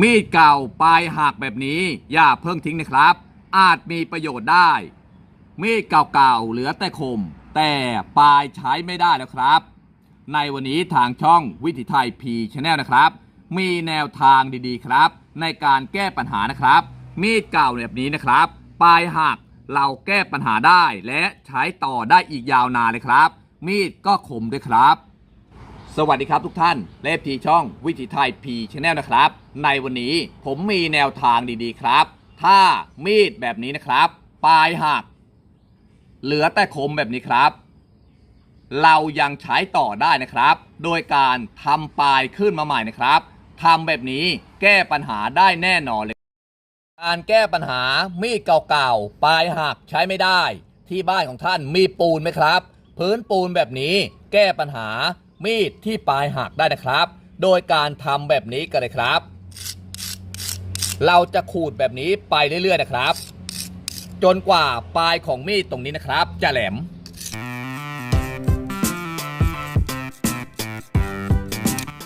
มีดเก่าปลายหักแบบนี้ อย่าเพิ่งทิ้งนะครับ อาจมีประโยชน์ได้ มีดเก่าๆเหลือแต่คม แต่ปลายใช้ไม่ได้แล้วครับ ในวันนี้ทางช่องวิถีไทยพีชแนลนะครับ มีแนวทางดีๆครับ ในการแก้ปัญหานะครับ มีดเก่าแบบนี้นะครับ ปลายหักเราแก้ปัญหาได้และใช้ต่อได้อีกยาวนานเลยครับ มีดก็คมด้วยครับ สวัสดีครับทุกท่านและพีช่องวิถีไทยพีชแนลนะครับ ในวันนี้ผมมีแนวทางดีๆครับ ถ้ามีดแบบนี้นะครับ ปลายหัก เหลือแต่คมแบบนี้ครับ เรายังใช้ต่อได้นะครับ โดยการทำปลายขึ้นมาใหม่นะครับทำแบบนี้แก้ปัญหาได้แน่นอนเลย การแก้ปัญหามีดเก่าๆปลายหักใช้ไม่ได้ ที่บ้านของท่านมีปูนไหมครับ พื้นปูนแบบนี้แก้ปัญหา มีดที่ปลายหักได้นะครับ โดยการทำแบบนี้กันเลยครับ เราจะขูดแบบนี้ไปเรื่อยๆนะครับ จนกว่าปลายของมีดตรงนี้นะครับ จะแหลม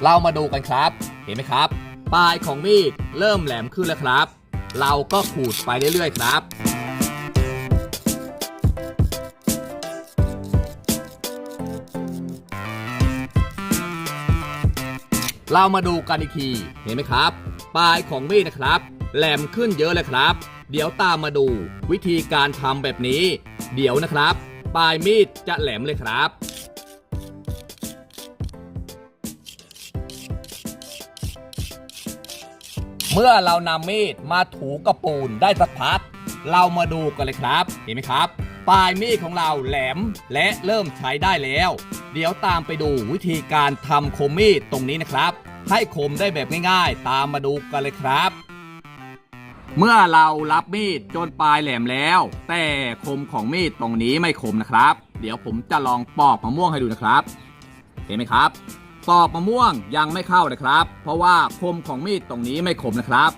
เรามาดูกันครับ เห็นไหมครับ ปลายของมีดเริ่มแหลมขึ้นแล้วครับ เราก็ขูดไปเรื่อยๆ ครับ เรามาดูกันอีกทีเห็นไหมครับ ปลายของมีดนะครับ แหลมขึ้นเยอะเลยครับ เดี๋ยวตามมาดู วิธีการทำแบบนี้ เดี๋ยวนะครับ ปลายมีดจะแหลมเลยครับเมื่อเรานำมีดมาถูกระปูนได้สักพัก เรามาดูกันเลยครับ เห็นไหมครับ ปลายมีดของเราแหลมและเริ่มใช้ได้แล้ว เดี๋ยวตามไปดูวิธีการทำคมมีดตรงนี้นะครับ ให้คมได้แบบง่ายๆ ตามมาดูกันเลยครับ เมื่อเรารับมีดจนปลายแหลมแล้ว แต่คมของมีดตรงนี้ไม่คมนะครับ เดี๋ยวผมจะลองปอกมะม่วงให้ดูนะครับ เห็นไหมครับปอกมะม่วงยังไม่เข้านะครับ เพราะว่าคมของมีดตรงนี้ไม่คมนะครับ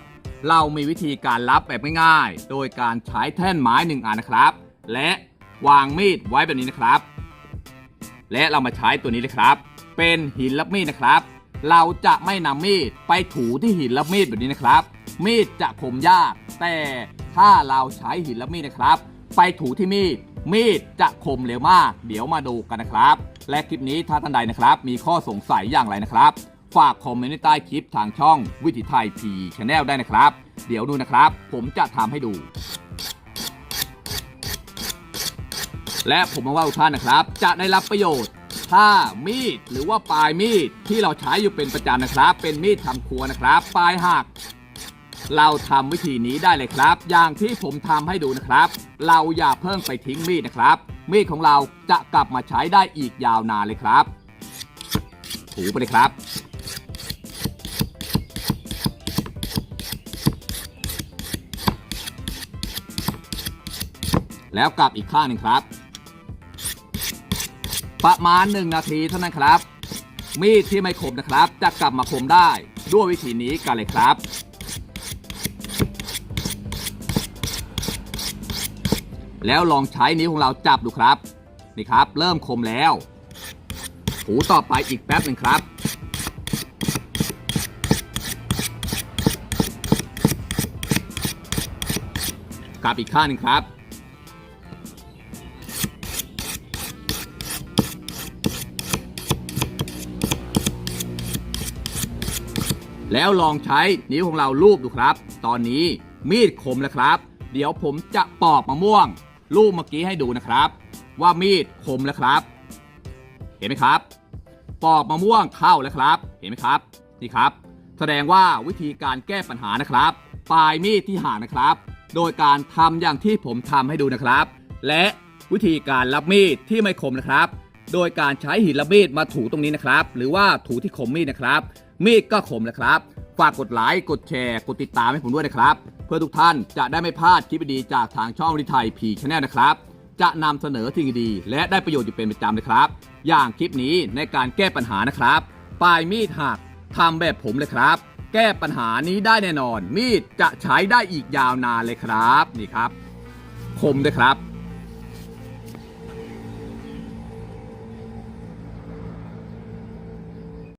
เรามีวิธีการรับแบบง่ายๆ โดยการใช้แท่นไม้หนึ่งอันนะครับ และวางมีดไว้แบบนี้นะครับ และเรามาใช้ตัวนี้เลยครับ เป็นหินรับมีดนะครับ เราจะไม่นำมีดไปถูที่หินรับมีดแบบนี้นะครับ มีดจะคมยาก แต่ถ้าเราใช้หินรับมีดนะครับ ไปถูที่มีด มีดจะคมเร็วมาก เดี๋ยวมาดูกันนะครับ และคลิปนี้ถ้าท่านใดนะครับ มีข้อสงสัยอย่างไรนะครับฝากคอมเมนต์ใต้คลิปทางช่องวิถีไทยพีชแนลได้นะครับ เดี๋ยวดูนะครับ ผมจะทำให้ดู และผมมาว่าทุกท่านนะครับ จะได้รับประโยชน์ถ้ามีดหรือว่าปลายมีดที่เราใช้อยู่เป็นประจำนะครับ เป็นมีดทำครัวนะครับ ปลายหัก เราทำวิธีนี้ได้เลยครับ อย่างที่ผมทำให้ดูนะครับ เราอย่าเพิ่งไปทิ้งมีดนะครับ มีดของเราจะกลับมาใช้ได้อีกยาวนานเลยครับถูไปเลยครับแล้วกลับอีกข้างหนึ่งครับ ประมาณ 1 นาทีเท่านั้นครับ มีดที่ไม่คมนะครับ จะกลับมาคมได้ด้วยวิธีนี้กันเลยครับ แล้วลองใช้นิ้วของเราจับดูครับ นี่ครับ เริ่มคมแล้วถูต่อไปอีกแป๊บหนึ่งครับ กลับอีกข้างหนึ่งครับ แล้วลองใช้นิ้วของเราลูบดูครับ ตอนนี้มีดคมแล้วครับ เดี๋ยวผมจะปอกมะม่วงลูบเมื่อกี้ให้ดูนะครับ ว่ามีดคมแล้วครับ เห็นไหมครับ ปอกมะม่วงเข้าแล้วครับ เห็นไหมครับนี่ครับ แสดงว่าวิธีการแก้ปัญหานะครับ ปลายมีดที่ห่างนะครับ โดยการทำอย่างที่ผมทำให้ดูนะครับ และวิธีการรับมีดที่ไม่คมนะครับ โดยการใช้หินรับมีดมาถูตรงนี้นะครับ หรือว่าถูที่คมมีดนะครับ มีดก็คมนะครับ ฝากกดไลค์กดแชร์ กดติดตามให้ผมด้วยนะครับ เพื่อทุกท่านจะได้ไม่พลาดคลิปดีๆจากทางช่องวิทยพีชแนลนะครับ จะนำเสนอสิ่งดีและได้ประโยชน์อยู่เป็นประจำเลยครับ อย่างคลิปนี้ในการแก้ปัญหานะครับปลายมีดหักทำแบบผมเลยครับ แก้ปัญหานี้ได้แน่นอน มีดจะใช้ได้อีกยาวนานเลยครับนี่ครับ คมด้วยครับ